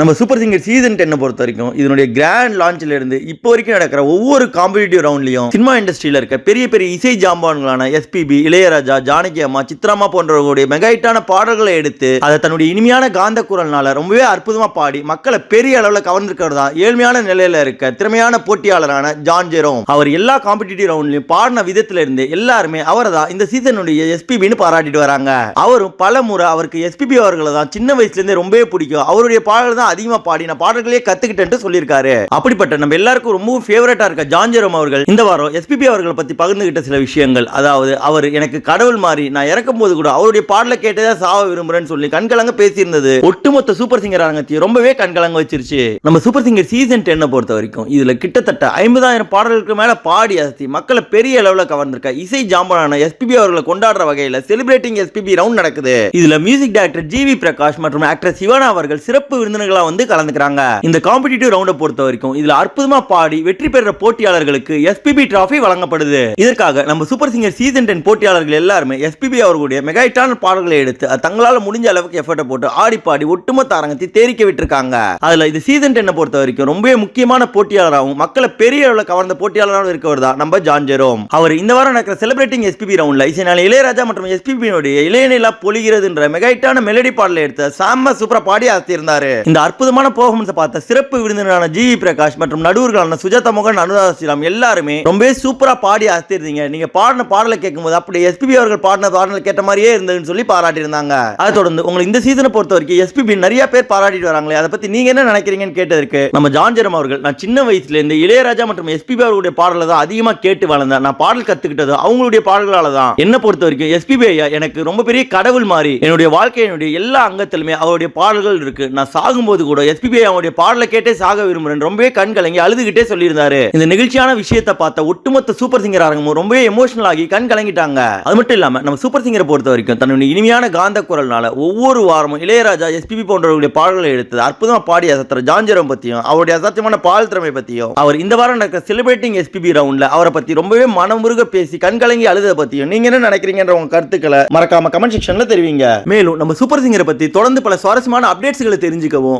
நம்ம super singer season டென்னை பொறுத்த வரைக்கும் இதனுடைய கிராண்ட் லான்ச்ல இருந்து இப்போ வரைக்கும் நடக்கிற ஒவ்வொரு காம்படிட்டிவ் ரவுண்ட்லயும் சினிமா இண்டஸ்ட்ரியில இருக்க பெரிய பெரிய இசை ஜாம்பான்களான எஸ்பிபி இளையராஜா ஜானகி அம்மா சித்ராமா போன்றவர்களுடைய மெகாயிட்டான பாடல்களை எடுத்து அதை தன்னுடைய இனிமையான காந்த குரல்னால ரொம்பவே அற்புதமா பாடி மக்களை பெரிய அளவில் கவர்ந்திருக்கிறது தான் ஏழ்மையான நிலையில இருக்க திறமையான போட்டியாளரான ஜான் ஜெரோம் அவர் எல்லா காம்படிட்டிவ் ரவுண்ட்லயும் பாடின விதத்துல இருந்து எல்லாருமே அவரை தான் இந்த சீசனுடைய எஸ்பிபின்னு பாராட்டிட்டு வராங்க. அவரும் பல முறை அவருக்கு எஸ்பிபி அவர்களை தான் சின்ன வயசுல இருந்தே ரொம்பவே பிடிக்கும். அவருடைய பாடல் தான் அதிகமா பாடி நான் பாடல்களே கத்துக்கிட்டேன்ட்டு சொல்லியிருக்காரு. அப்படிப்பட்ட நம்ம எல்லாருக்கும் ரொம்பவும் ஃபேவரட்டா இருக்க ஜான்ஜெரோம் அவர்கள் இந்த வாரம் எஸ்பிபி அவர்களை பத்தி பகிர்ந்துகிட்ட சில விஷயங்கள். அதாவது அவர் எனக்கு கடவுள் மாதிரி நான் இறக்கும் போது கூட அவருடைய பாடலை கேட்டதா சாவ விரும்புறேன்னு சொல்லி கண்கலங்க பேசியிருந்தது. ஒட்டுமொத்த சூப்பர் சிங்கர் அரங்கத்தையும் ரொம்பவே கண்கலங்க வச்சிருச்சு. நம்ம சூப்பர் சிங்கர் சீசன் டென்னை பொறுத்த வரைக்கும் இதுல கிட்டத்தட்ட ஐம்பதாயிரம் பாடல்களுக்கு மேல பாடி அசத்தி மக்களை பெரிய அளவுல கவர்ந்திருக்க இசை ஜாம்பனான எஸ்பிபி அவர்களை கொண்டாடுற வகையில செலிப்ரேட்டிங் எஸ்பிபி ரவுண்ட் நடக்குது. இதுல மியூசிக் டைரக்டர் ஜிவி பிரகாஷ் மற்றும் ஆக்டர் சிவனா அவர்கள் சிறப்பு விருந்தினர்களா வந்து கலந்துக்கிறாங்க. இந்த காம்படிட்டிவ் ரவுண்டை பொறுத்த வரைக்கும் இதுல அற்புதமா பாடி வெற்றி பெற்ற போட்டியாளர்களுக்கு எஸ்பிபி டிராஃபி வழங்கப்படுது. இதற்காக நம்ம சூப்பர் சிங்கர் சீசன் டென் போட்டியாளர்கள் எல்லாருமே எஸ்பிபி அவர்களுடைய மெகாயிட்டான பாடல்களை எடுத்து தங்களால் முடிஞ்ச அளவுக்கு எஃபர்ட்டை போட்டு ஆடி பாடி ஒட்டுமொத்த அரங்கத்தை தேரிக்க விட்டுருக்காங்க. அதுல இது சீசன் டென்னை பொறுத்த வரைக்கும் ரொம்பவே முக்கியமான போட்டியாளராகவும் மக்களை பெரிய அளவில் கவர்ந்த போட்டியாளராகவும் இருக்கவர் தான் நம்ம ஜான் ஜெரோம். அவர் இந்த வாரம் நடக்கிற செலிபிரேட்டிங் எஸ்பிபி ரவுண்ட்ல இசைனால இளையராஜா மற்றும் எஸ்பிபியினுடைய இளையநிலா பொழிகிறதுன்ற மெகாயிட்டான மெலடி பாடலை எடுத்து சாம சூப்பரா பாடி ஆசியிருந்தாரு இந்த அற்புதமான பெர்ஃபார்மன்ஸை பார்த்த சிறப்பு விருந்தினரான ஜிவி பிரகாஷ் மற்றும் நடுவர்களான சுஜாதா மோகன் அனுராதா ஸ்ரீராம் எல்லாருமே ரொம்பவே சூப்பராக பாடி அசத்திருந்தீங்க. நீங்க பாடின பாடலை கேட்கும்போது அப்படி எஸ்பிபி அவர்கள் பாடின பாடலை கேட்ட மாதிரியே இருந்ததுன்னு சொல்லி பாராட்டி இருந்தாங்க அதை தொடர்ந்து உங்களுக்கு இந்த சீசனை பொறுத்த வரைக்கும் எஸ்பிபி நிறைய பேர் பாராட்டிட்டு வராங்களே அதை பத்தி நீங்க என்ன நினைக்கிறீங்கன்னு கேட்டதற்கு நம்ம ஜான்ஜரம் அவர்கள் நான் சின்ன வயசுல இந்த இளையராஜா மற்றும் எஸ்பிபி அவர்களுடைய பாடலை தான் அதிகமாக கேட்டு வளர்ந்தேன் நான் பாடல் கத்துக்கிட்டது அவங்களுடைய பாடல்களால தான் என்ன பொறுத்த வரைக்கும் எஸ்பிபி ஐயா எனக்கு ரொம்ப பெரிய கடவுள் மாதிரி என்னுடைய வாழ்க்கையினுடைய எல்லா அங்கத்திலுமே அவருடைய பாடல்கள் இருக்கு. நான் சாகும்போது கூட எஸ்பிபி அவனுடைய பாடலை கேட்டே சாக விரும்புறேன். ரொம்பவே கண் கலங்கி அழுதுகிட்டே சொல்லியிருந்தாரு. இந்த நிகழ்ச்சியான விஷயத்தை பார்த்த ஒட்டுமொத்த சூப்பர் சிங்கர் அரங்கமும் ரொம்பவே எமோஷனல் ஆகி கண் கலங்கிட்டாங்க. அது மட்டும் இல்லாம நம்ம சூப்பர் சிங்கரை பொறுத்த வரைக்கும் தன்னுடைய இனிமையான காந்த குரல்னால ஒவ்வொரு வாரமும் இளையராஜா எஸ்பிபி போன்றவர்களுடைய பாடல்களை எடுத்து அற்புதமா பாடி அசத்துற ஜாஞ்சிரம் பத்தியும் அவருடைய அசாத்தியமான பால் திறமை பத்தியும் அவர் இந்த வாரம் நடக்கிற செலிப்ரேட்டிங் எஸ்பிபி ரவுண்ட்ல அவரை பத்தி ரொம்பவே மனமுருக பேசி கண் கலங்கி அழுத பத்தியும் நீங்க என்ன நினைக்கிறீங்கன்ற உங்க கருத்துக்களை மறக்காம கமெண்ட் செக்ஷன்ல தெரிவிங்க. மேலும் நம்ம சூப்பர் சிங்கரை பத்தி தொடர்ந்து பல சுவாரஸ்யமான அப்டேட்ஸ்களை தெரிஞ்சுக்கவும்